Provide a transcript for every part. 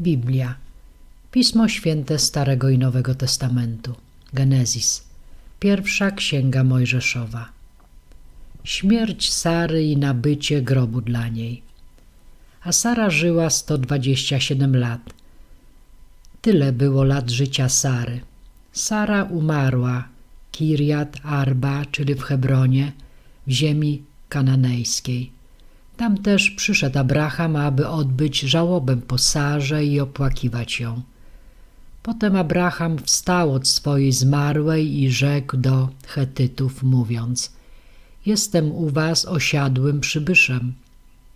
Biblia. Pismo Święte Starego i Nowego Testamentu. Genezis. Pierwsza Księga Mojżeszowa. Śmierć Sary i nabycie grobu dla niej. A Sara żyła 127 lat. Tyle było lat życia Sary. Sara umarła Kirjat Arba, czyli w Hebronie, w ziemi kananejskiej. Tam też przyszedł Abraham, aby odbyć żałobę po Sarze i opłakiwać ją. Potem Abraham wstał od swojej zmarłej i rzekł do Chetytów, mówiąc: Jestem u was osiadłym przybyszem.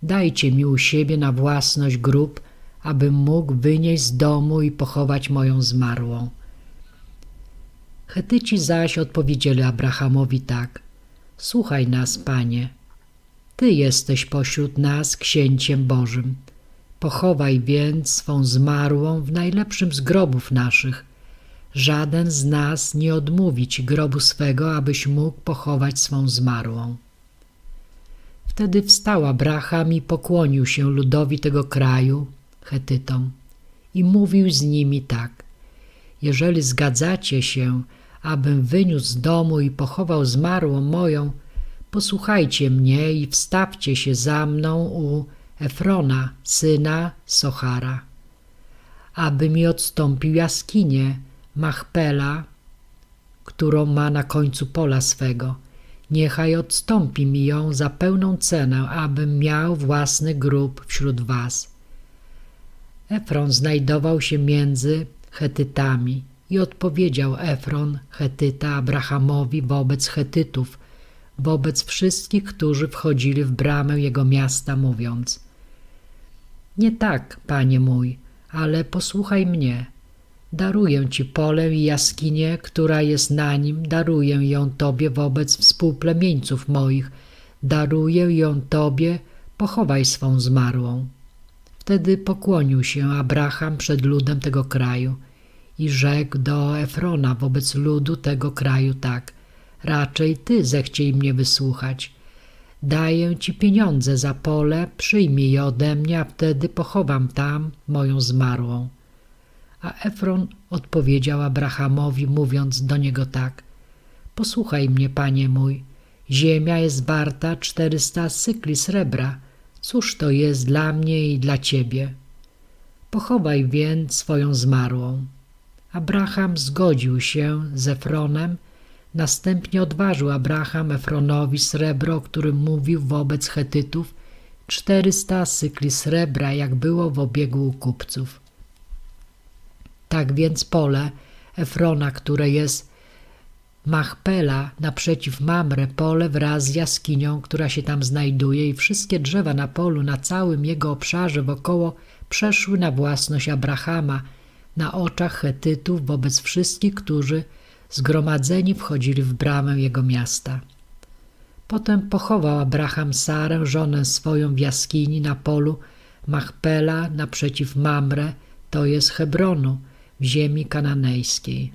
Dajcie mi u siebie na własność grób, abym mógł wynieść z domu i pochować moją zmarłą. Chetyci zaś odpowiedzieli Abrahamowi tak: Słuchaj nas, panie. Ty jesteś pośród nas księciem Bożym. Pochowaj więc swą zmarłą w najlepszym z grobów naszych. Żaden z nas nie odmówi ci grobu swego, abyś mógł pochować swą zmarłą. Wtedy wstał Abraham i pokłonił się ludowi tego kraju, Chetytom, i mówił z nimi tak: Jeżeli zgadzacie się, abym wyniósł z domu i pochował zmarłą moją, posłuchajcie mnie i wstawcie się za mną u Efrona, syna Sochara, aby mi odstąpił jaskinię Machpela, którą ma na końcu pola swego. Niechaj odstąpi mi ją za pełną cenę, abym miał własny grób wśród was. Efron znajdował się między Chetytami i odpowiedział Efron, Chetyta, Abrahamowi wobec Chetytów, wobec wszystkich, którzy wchodzili w bramę jego miasta, mówiąc: Nie tak, panie mój, ale posłuchaj mnie. Daruję ci pole i jaskinię, która jest na nim, daruję ją tobie wobec współplemieńców moich, daruję ją tobie, pochowaj swą zmarłą. Wtedy pokłonił się Abraham przed ludem tego kraju i rzekł do Efrona wobec ludu tego kraju tak: Raczej ty zechciej mnie wysłuchać. Daję ci pieniądze za pole, przyjmij je ode mnie, a wtedy pochowam tam moją zmarłą. A Efron odpowiedział Abrahamowi, mówiąc do niego tak: Posłuchaj mnie, panie mój, ziemia jest warta czterysta sykli srebra. Cóż to jest dla mnie i dla ciebie? Pochowaj więc swoją zmarłą. Abraham zgodził się z Efronem, następnie odważył Abraham Efronowi srebro, o którym mówił wobec Chetytów, czterysta sykli srebra, jak było w obiegu u kupców. Tak więc pole Efrona, które jest Machpela naprzeciw Mamre, pole wraz z jaskinią, która się tam znajduje i wszystkie drzewa na polu, na całym jego obszarze wokoło przeszły na własność Abrahama, na oczach Chetytów wobec wszystkich, którzy zgromadzeni wchodzili w bramę jego miasta. Potem pochował Abraham Sarę, żonę swoją w jaskini na polu Machpela naprzeciw Mamre, to jest Hebronu, w ziemi kananejskiej.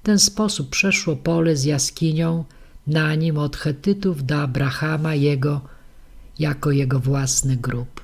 W ten sposób przeszło pole z jaskinią na nim od Chetytów do Abrahama jego jako jego własny grób.